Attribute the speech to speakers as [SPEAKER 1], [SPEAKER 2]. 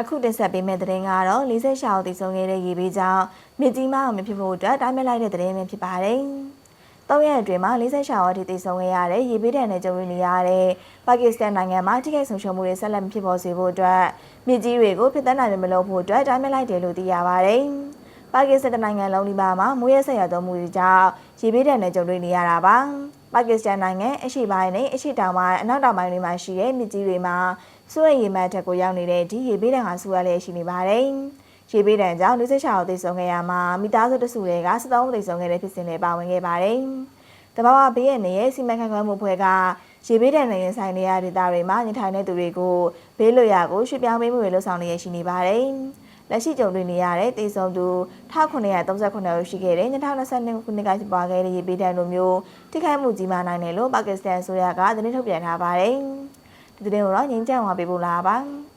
[SPEAKER 1] အခုတင်ဆက်ပေးမယ့်သတင်းကတော့40ရှာအောင်တည်ဆုံခဲ့တဲ့ရေဘေးကြောင့်မြစ်ကြီးမအောင်မဖြစ်ဖို့အတွက်တိုင်းမဲ့လိုက်တဲ့သတင်းပဲဖြစ်ပါတယ်။တောက်ရက်အတွင်းမှာ40ရှာအောင်အထိတည်ဆုံခဲ့ရတဲ့ရေဘေးဒဏ်နဲ့ကြုံနေရတဲ့ပါကစ္စတန်နိုင်ငံမှာထိခိုက်ဆုံးရှုံးမှုတွေဆက်လက်မဖြစ်ပေါ်စေဖို့အတွက်မြစ်ကြီးတွေကိုဖျက်ဆီးနိုင်မလို့ဖို့အတွက်တိုင်းမဲ့လိုက်တယ်လို့သိရပါတယ်။ပါကစ္စတန်နိုင်ငံလုံးဒီပါမှာမိုးရဲဆက်ရသောမှုတွေကြောင့်ရေဘေးဒဏ်နဲ့ကြုံတွေ့နေရတာပါ။ ပါကစ္စတန်နိုင်ငံအရှေ့ပိုင်းနဲ့အရှေ့တောင်ပိုင်းအနောက်တောင်ပိုင်းတွေမှာရှိတဲ့မြစ်ကြီးတွေမှာစွဲရေမှတ်ထက်ကိုရောက်နေတဲ့ဒီရေဘေးဒဏ်ဟာဆူရလျက်ရှိနေပါတယ်။ရေဘေးဒဏ်ကြောင့်၄၆ရောက်သိဆုံးခဲ့ရမှာမိသားစုတစုတွေက73ဦးသိဆုံးခဲ့တဲ့ဖြစ်စဉ်တွေပါဝင်ခဲ့ပါတယ်။တဘာဝဘေးရနေရဲ့စီမံခန့်ခွဲမှုဖွဲ့ကရေဘေးဒဏ်နဲ့ရင်ဆိုင်နေရတဲ့ဒေသတွေမှာနေထိုင်တဲ့သူတွေကိုဘေးလွတ်ရာကိုရွှေ့ပြောင်းပေးမှုတွေလှုပ်ဆောင်နေရရှိနေပါတယ်။ လက်ရှိကြုံတွေ့နေရတဲ့တေဆုံသူ1938ဦးရှိခဲ့တဲ့2022ခုနှစ်ကဖြစ်ပွားခဲ့တဲ့ရေဘေးဒဏ်လိုမျိုးထိခိုက်မှုကြီးမားနိုင်တယ်လို့ပါကစ္စတန်အစိုးရကသတင်းထုတ်ပြန်ထားပါတယ်။ဒီသတင်းကိုတော့ငင်းကြံဝါပေးဖို့လာပါ။